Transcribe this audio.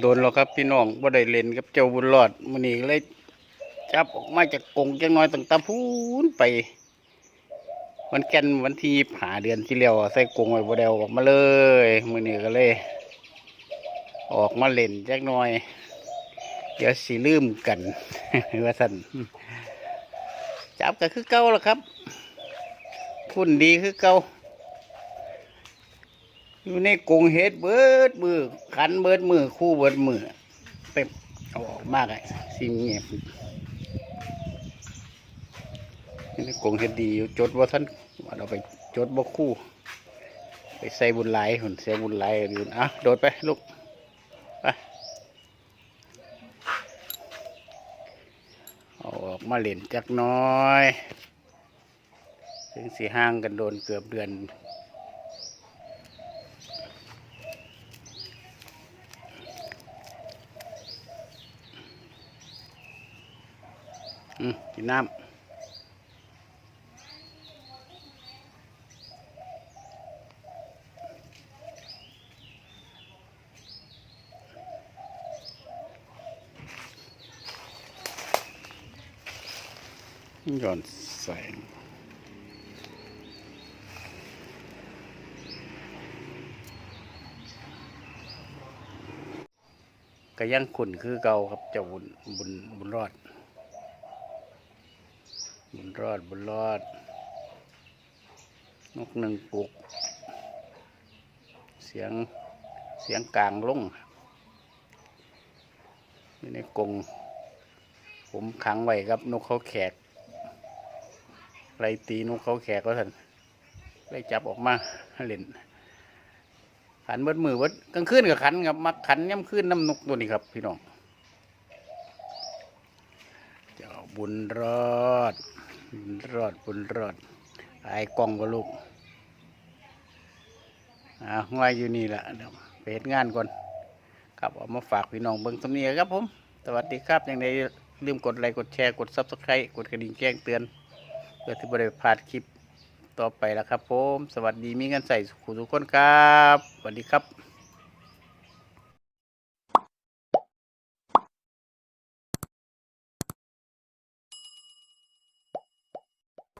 โดนแล้วครับพี่น้องบ่ได้เล่นกับเจ้าบุญรอดมื้อนี้เลยจับออกมาจากกรงจังน้อยตั้งตาพูนไป วันแก่นวันที่หาเดือนที่แล้วใส่กรงไว้บ่ได้เอาออกมาเลยมื้อนี้ก็เลย ออกมาเล่นจักหน่อย เดี๋ยวสิลืมกันว่าซั่นจับก็คือเก่าล่ะครับพุ่นดีคือเก่า อยู่ในกรงเฮ็ดเบิดมือขันเบิดมือคู่เบิดมือเต็มเอาออกมากไอ้สิ่งเงียบอยู่ในกรงเฮ็ดดีอยู่จดว่าท่านว่าเราไปจดบ่คู่ ไปใส่บุญหลายหุ่นใส่บุญหลายอยู่อะโดดไปลูกไปเอาออกมาเล่นจักน้อยถึงสีห่างกันโดนเกือบเดือน อืมกินน้ำย่อนแสงก็ยังขุนคือเก่าครับเจ้าบุญบุญบุญรอด รอดบุญรอด นกหนึ่งปลุก เสียงเสียงกลางลงอยู่ในกรงผมขังไว้ครับนกเขาแขกไรตีนกเขาแขกก็ท่านไล่จับออกมาเล่นขันเบิดมือเบิดกลางคืนกับขันครับมักขันย่ำคืนน้ำนกตัวนี้ครับ พี่น้องเจ้าบุญรอด รอดบุญรอดไอ้กล้องก็ลูกอ่าง่ายอยู่นี่แหละเดี๋ยวไปเฮ็ดงานก่อนครับเอามาฝากพี่น้องเบิ่งสำเนียครับผม สวัสดีครับยังไงลืมกดไลค์กดแชร์กดซับสไครต์กดกระดิ่งแจ้งเตือนเพื่อที่บริพลาดคลิปต่อไปแล้วครับผม สวัสดีมีเงินใส่สุขุทุกคนครับ สวัสดีครับ